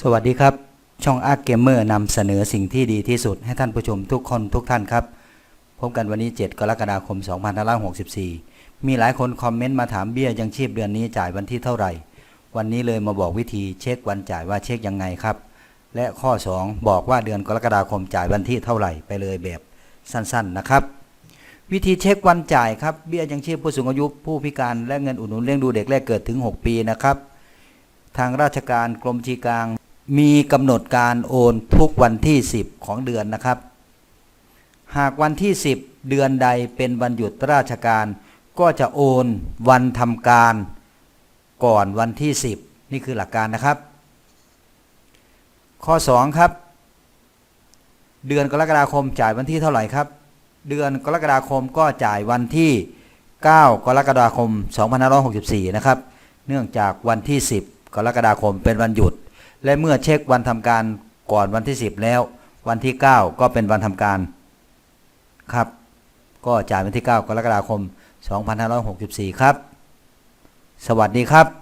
สวัสดีครับ ช่องอาร์เกมเมอร์นำเสนอสิ่งที่ดีที่สุดให้ท่านผู้ชมทุกคนทุกท่านครับ พบกันวันนี้ 7 กรกฎาคม 2564 มีหลายคนคอมเมนต์มาถามเบี้ยยังชีพเดือนนี้จ่ายวันที่เท่าไหร่ วันนี้เลยมาบอกวิธีเช็ควันจ่ายว่าเช็คยังไงครับ และข้อ 2 บอกว่าเดือนกรกฎาคมจ่ายวันที่เท่าไหร่ไปเลยแบบสั้นๆนะครับ วิธีเช็ควันจ่ายครับเบี้ยยังชีพผู้สูงอายุผู้พิการและเงินอุดหนุนเลี้ยงดูเด็กแรกเกิดถึง 6 ปีนะครับทางราชการกรมจีกลาง มีกำหนดการโอนทุกวันที่ 10 ของเดือนนะครับ หากวันที่ 10 เดือนใดเป็นวันหยุดราชการ ก็จะโอนวันทำการก่อนวันที่ 10 นี่คือหลักการนะครับ ข้อ 2 ครับ เดือนกรกฎาคมจ่ายวันที่เท่าไหร่ครับ เดือนกรกฎาคมก็จ่ายวันที่ 9 กรกฎาคม 2564 นะครับ เนื่องจากวันที่ 10 กรกฎาคมเป็นวันหยุด และเมื่อเช็ควันทำการก่อนวันที่ 10 แล้ว วันที่ 9 ก็เป็นวันทำการครับ ก็จ่ายวันที่ 9 กรกฎาคม 2564 ครับ สวัสดีครับ